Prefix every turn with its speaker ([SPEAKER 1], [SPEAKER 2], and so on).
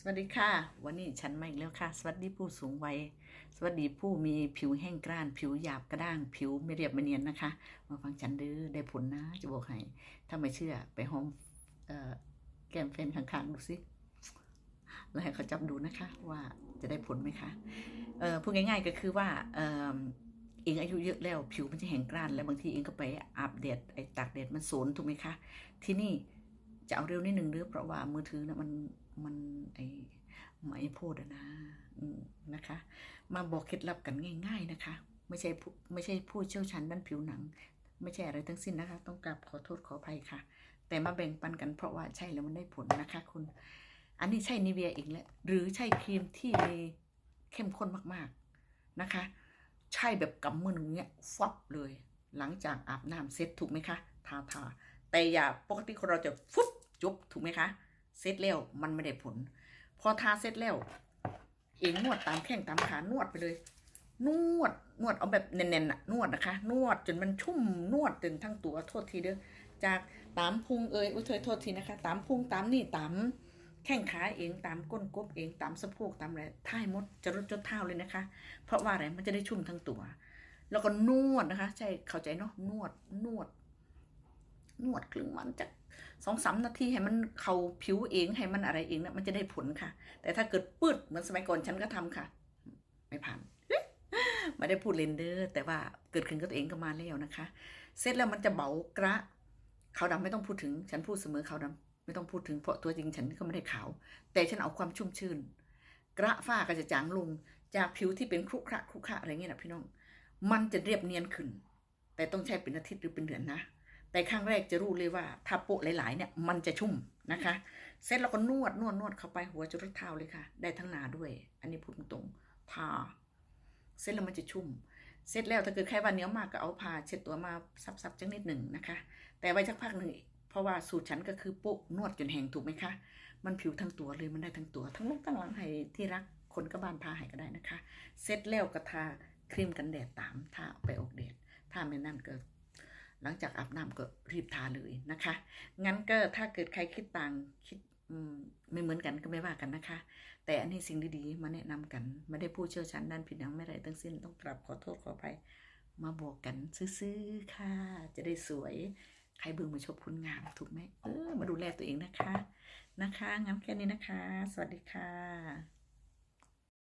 [SPEAKER 1] สวัสดีค่ะ วันนี้ฉันมาอีกแล้วค่ะ สวัสดีผู้สูงวัย สวัสดีผู้มีผิวแห้งกร้าน ผิวหยาบกระด้าง ผิวไม่เรียบไม่เนียนนะคะ มาฟังฉันเด้อได้ผลนะจะบอกให้ถ้าไม่เชื่อไปหอมเออแก้มแฟนข้างๆดูสิแล้วให้เขาจับดูนะคะว่าจะได้ผลไหมคะเออพูดง่าย ๆก็คือว่าเออเองอายุเยอะแล้ว ผิวมันจะแห้งกร้าน แล้วบางทีเองก็ไปอาบแดดไอ้ตากแดดมันโซนถูกไหมคะที่นี่จะเอาเร็วนิดหนึ่งเด้อเพราะว่ามือถือนะมัน มันไอไม่พูดนะนะคะ มาบอกเคล็ดลับกันง่าย ๆนะคะ ไม่ใช่ไม่ใช่ผู้เชี่ยวชาญด้านผิวหนัง ไม่ใช่อะไรทั้งสิ้นนะคะ ต้องกราบขอโทษขออภัยค่ะ แต่มาแบ่งปันกันเพราะว่าใช่แล้วมันได้ผลนะคะคุณ อันนี้ใช่นิเวียอีกแล้วหรือใช่ครีมที่มีเข้มข้นมากๆนะคะ ใช่แบบกำมือหนึ่งเนี้ยฟับเลย หลังจากอาบน้ำเสร็จถูกไหมคะทาทาแต่อย่าปกติคนเราจะฟุบจุบถูกไหมคะ เสร็จแล้วมันไม่ได้ผล พอทาเสร็จแล้ว เองนวดตามแข้งตามขานวดไปเลย นวดนวดเอาแบบแน่นๆน่ะนวดนะคะ นวดจนมันชุ่มนวดจนทั้งตัวโทษทีเด้อจากตามพุงเอยอุ้ยเธอโทษทีนะคะ ตามพุงตามนี่ตามแข้งขาเองตามก้นกบเองตามสะโพกตามอะไรท่ายมดจะรดจดเท้าเลยนะคะ เพราะว่าอะไรมันจะได้ชุ่มทั้งตัว แล้วก็นวดนะคะ ใช่เข้าใจเนาะนวดนวด นวดครึ่งวันจะสองสามนาทีให้มันเขาผิวเองให้มันอะไรเองนะมันจะได้ผลค่ะ แต่ถ้าเกิดปืดเหมือนสมัยก่อนฉันก็ทำค่ะ ไม่ผ่านไม่ได้พูดเลนเดอร์ แต่ว่าเกิดขึ้นกับตัวเองก็มาแล้วนะคะ เสร็จแล้วมันจะเบากระขาวดำไม่ต้องพูดถึง ฉันพูดเสมอขาวดำไม่ต้องพูดถึงเพราะตัวจริงฉันก็ไม่ได้ขาว แต่ฉันเอาความชุ่มชื่น กระฝ้าก็จะจางลงจากผิวที่เป็นครุขระครุขระอะไรเงี้ยนะพี่น้อง มันจะเรียบเนียนขึ้น แต่ต้องใช้เป็นอาทิตย์หรือเป็นเดือนนะ แต่ครั้งแรกจะรู้เลยว่าถ้าโปะหลาย ๆ เนี่ยมันจะชุ่มนะคะ เสร็จแล้วก็นวดนวดนวดเข้าไปหัวจรดเท้าเลยค่ะ ได้ทั้งหนาด้วย อันนี้พูดตรงทาเสร็จแล้วมันจะชุ่ม เสร็จแล้วถ้าเกิดใครว่าเหนียวมากก็เอาผ้าเช็ดตัวมาซับๆจังนิดหนึ่งนะคะ แต่ไว้สักพักหนึ่งเพราะว่าสูตรฉันก็คือโปะนวดจนแห้งถูกไหมคะ มันผิวทั้งตัวเลยมันได้ทั้งตัว ทั้งลูกทั้งหลังให้ที่รักคนก็บ้านทาให้ก็ได้นะคะ เสร็จแล้วก็ทาครีมกันแดดตามทาไปออกแดดถ้าไม่นั่นก็ หลังจากอาบน้ำก็รีบทาเลยนะคะ งั้นก็ถ้าเกิดใครคิดต่างคิดมไม่เหมือนกันก็ไม่ว่ากันนะคะ แต่อันนี้สิ่งดีๆมาแนะนำกัน ไม่ได้ผู้เชี่ยวชาญด้านผิวหนังไม่ไรทั้งสิ้นต้องกราบขอโทษขออภัยมาบอกกันซื่อๆค่ะ จะได้สวยใครเบิ่งมาชมคุณงามถูกไหมเออมาดูแลตัวเองนะคะนะคะงั้นแค่นี้นะคะ สวัสดีค่ะ